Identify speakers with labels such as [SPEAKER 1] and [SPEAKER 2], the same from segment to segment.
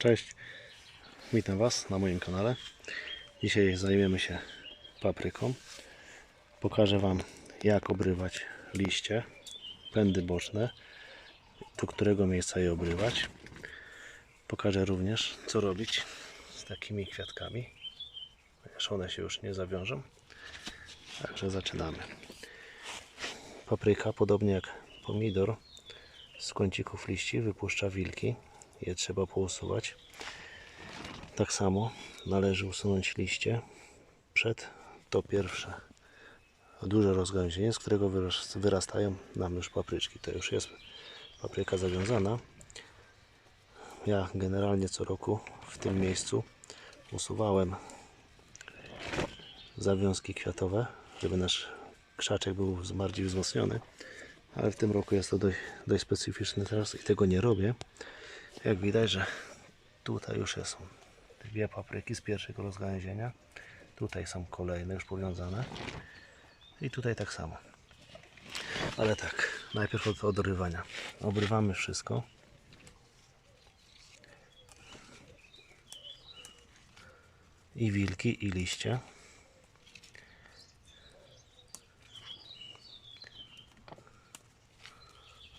[SPEAKER 1] Cześć, witam Was na moim kanale. Dzisiaj zajmiemy się papryką. Pokażę Wam jak obrywać liście, pędy boczne, do którego miejsca je obrywać. Pokażę również co robić z takimi kwiatkami, ponieważ one się już nie zawiążą. Także zaczynamy. Papryka, podobnie jak pomidor, z kącików liści wypuszcza wilki. Je trzeba pousuwać. Tak samo należy usunąć liście przed to pierwsze duże rozgałęzienie, z którego wyras- wyrastają nam już papryczki. To już jest papryka zawiązana. Ja generalnie co roku w tym miejscu usuwałem zawiązki kwiatowe, żeby nasz krzaczek był bardziej wzmocniony. Ale w tym roku jest to dość, dość specyficzny teraz i tego nie robię. Jak widać, że tutaj już są dwie papryki z pierwszego rozgałęzienia. Tutaj są kolejne już powiązane. I tutaj tak samo. Ale tak, najpierw od odrywania. Obrywamy wszystko. I wilki, i liście.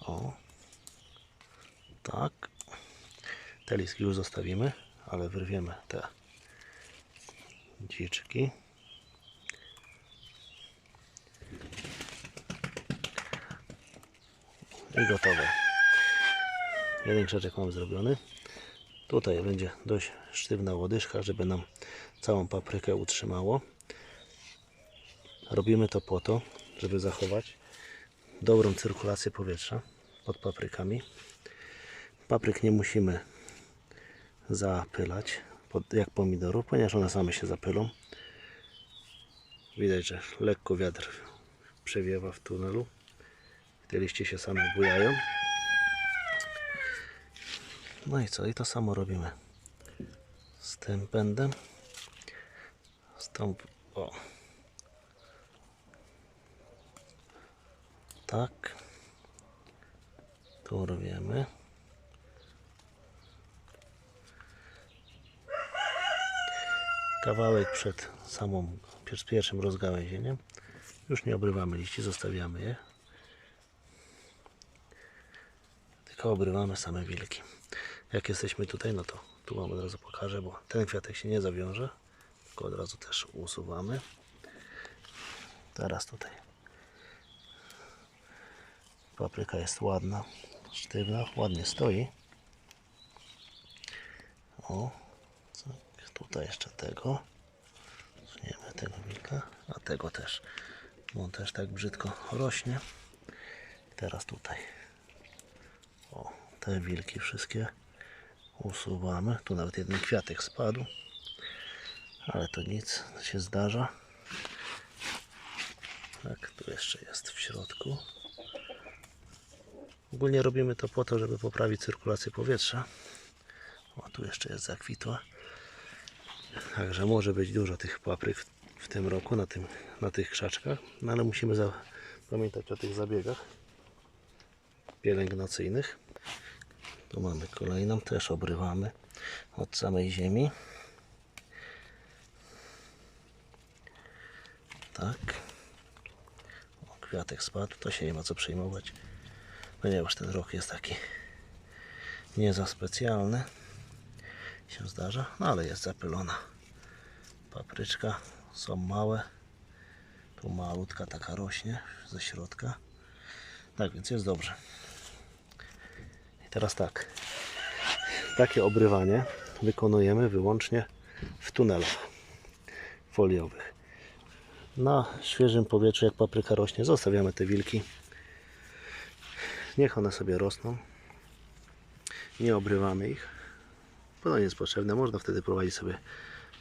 [SPEAKER 1] O, tak. Te już zostawimy, ale wyrwiemy te dziczki. I gotowe. Jeden krzaczek mam zrobiony. Tutaj będzie dość sztywna łodyżka, żeby nam całą paprykę utrzymało. Robimy to po to, żeby zachować dobrą cyrkulację powietrza pod paprykami. Papryk nie musimy zapylać jak pomidorów, ponieważ one same się zapylą. Widać, że lekko wiatr przewiewa w tunelu. Te liście się same bujają. No i co? I to samo robimy z tym pędem. Z tą... O. Tak. Tu robiemy. Kawałek przed samą pierwszym rozgałęzieniem. Już nie obrywamy liści, zostawiamy je. Tylko obrywamy same wilki. Jak jesteśmy tutaj, no to tu Wam od razu pokażę, bo ten kwiatek się nie zawiąże. Tylko od razu też usuwamy. Teraz tutaj Papryka jest ładna, sztywna, ładnie stoi. O, tak, tutaj jeszcze tego. Usuniemy tego wilka, a tego też. Bo on też tak brzydko rośnie. Teraz tutaj. O, te wilki wszystkie usuwamy. Tu nawet jeden kwiatek spadł. Ale to nic, się zdarza. Tak, tu jeszcze jest w środku. Ogólnie robimy to po to, żeby poprawić cyrkulację powietrza. O, tu jeszcze jest zakwitła. Także może być dużo tych papryk w, w tym roku na, tym, na tych krzaczkach, no ale musimy za, pamiętać o tych zabiegach pielęgnacyjnych. Tu mamy kolejną, też obrywamy od samej ziemi. Tak. O, kwiatek spadł, to się nie ma co przejmować ponieważ ten rok jest taki nie za specjalny się zdarza, no ale jest zapylona. Papryczka, są małe. Tu malutka taka rośnie ze środka. Tak więc jest dobrze. I teraz tak. Takie obrywanie wykonujemy wyłącznie w tunelach foliowych. Na świeżym powietrzu jak papryka rośnie zostawiamy te wilki. Niech one sobie rosną. Nie obrywamy ich. Bo jest potrzebne. Można wtedy prowadzić sobie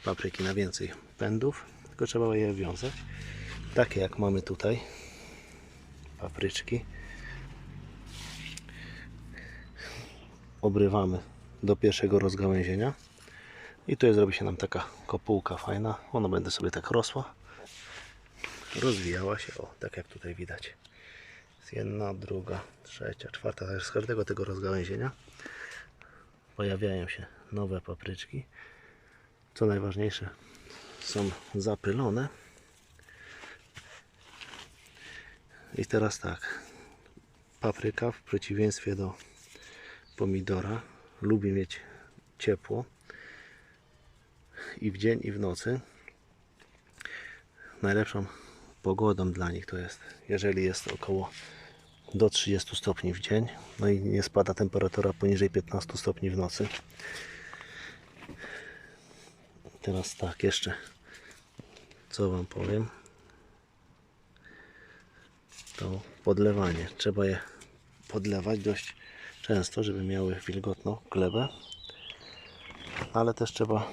[SPEAKER 1] papryki na więcej pędów. Tylko trzeba je wiązać. Takie jak mamy tutaj. Papryczki. Obrywamy do pierwszego rozgałęzienia. I tu zrobi się nam taka kopułka fajna. Ona będzie sobie tak rosła. Rozwijała się. O, tak jak tutaj widać. Jest jedna, druga, trzecia, czwarta, z każdego tego rozgałęzienia pojawiają się nowe papryczki. Co najważniejsze, są zapylone. I teraz tak, papryka w przeciwieństwie do pomidora lubi mieć ciepło i w dzień i w nocy. Najlepszą pogodą dla nich to jest, jeżeli jest około do 30 stopni w dzień, no i nie spada temperatura poniżej 15 stopni w nocy. Teraz tak, jeszcze co Wam powiem, to podlewanie. Trzeba je podlewać dość często, żeby miały wilgotną glebę, ale też trzeba,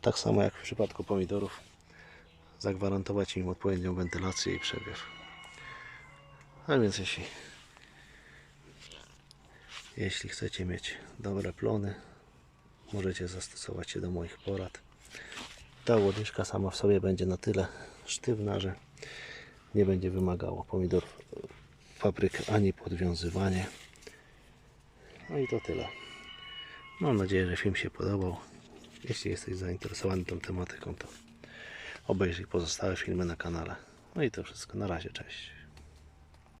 [SPEAKER 1] tak samo jak w przypadku pomidorów, zagwarantować im odpowiednią wentylację i przewiew. A więc jeśli, jeśli chcecie mieć dobre plony, możecie zastosować się do moich porad. Ta łodyżka sama w sobie będzie na tyle sztywna, że nie będzie wymagało pomidor papryk ani podwiązywanie. No i to tyle. Mam nadzieję, że film się podobał. Jeśli jesteś zainteresowany tą tematyką, to obejrzyj pozostałe filmy na kanale. No i to wszystko. Na razie, cześć.